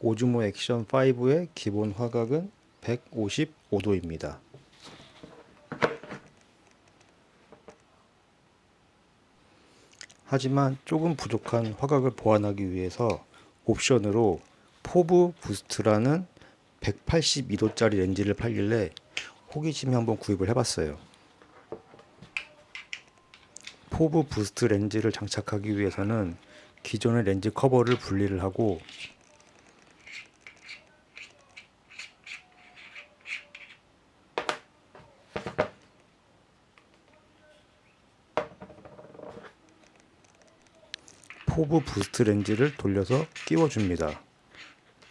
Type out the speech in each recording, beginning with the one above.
오즈모 액션 5의 기본 화각은 155도입니다. 하지만 조금 부족한 화각을 보완하기 위해서 옵션으로 포브 부스트라는 182도짜리 렌즈를 팔길래 호기심에 한번 구입을 해봤어요. 포브 부스트 렌즈를 장착하기 위해서는 기존의 렌즈 커버를 분리를 하고 포브 부스트 렌즈를 돌려서 끼워줍니다.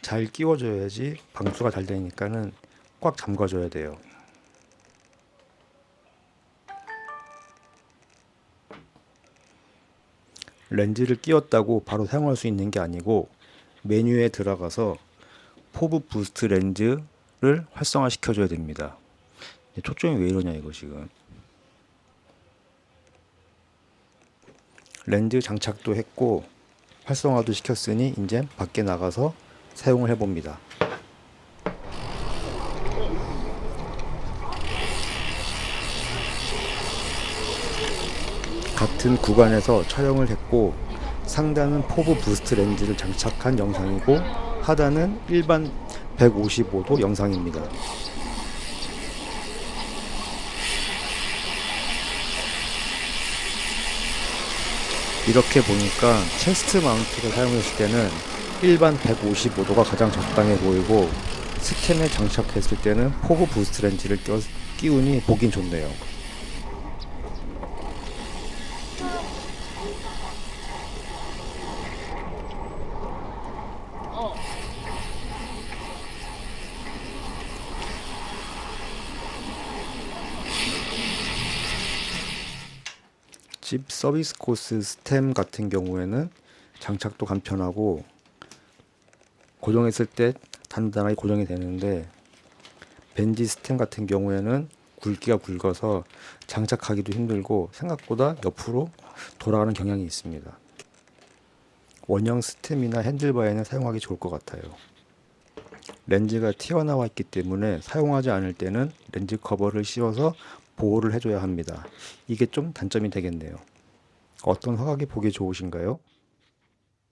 잘 끼워줘야지 방수가 잘 되니까는 꽉 잠가줘야 돼요. 렌즈를 끼웠다고 바로 사용할 수 있는 게 아니고 메뉴에 들어가서 포브 부스트 렌즈를 활성화 시켜 줘야 됩니다. 초점이 왜 이러냐 이거 지금. 렌즈 장착도 했고 활성화도 시켰으니 이제 밖에 나가서 사용을 해봅니다. 같은 구간에서 촬영을 했고 상단은 포브 부스트 렌즈를 장착한 영상이고 하단은 일반 155도 영상입니다. 이렇게 보니까 체스트 마운트를 사용했을 때는 일반 155도가 가장 적당해 보이고 스템에 장착했을 때는 포브 부스트 렌즈를 끼우니 보긴 좋네요. 집 서비스 코스 스템 같은 경우에는 장착도 간편하고 고정했을 때 단단하게 고정이 되는데 벤지 스템 같은 경우에는 굵기가 굵어서 장착하기도 힘들고 생각보다 옆으로 돌아가는 경향이 있습니다. 원형 스템이나 핸들바에는 사용하기 좋을 것 같아요. 렌즈가 튀어나와 있기 때문에 사용하지 않을 때는 렌즈 커버를 씌워서 보호를 해줘야 합니다. 이게 좀 단점이 되겠네요. 어떤 화각이 보기 좋으신가요?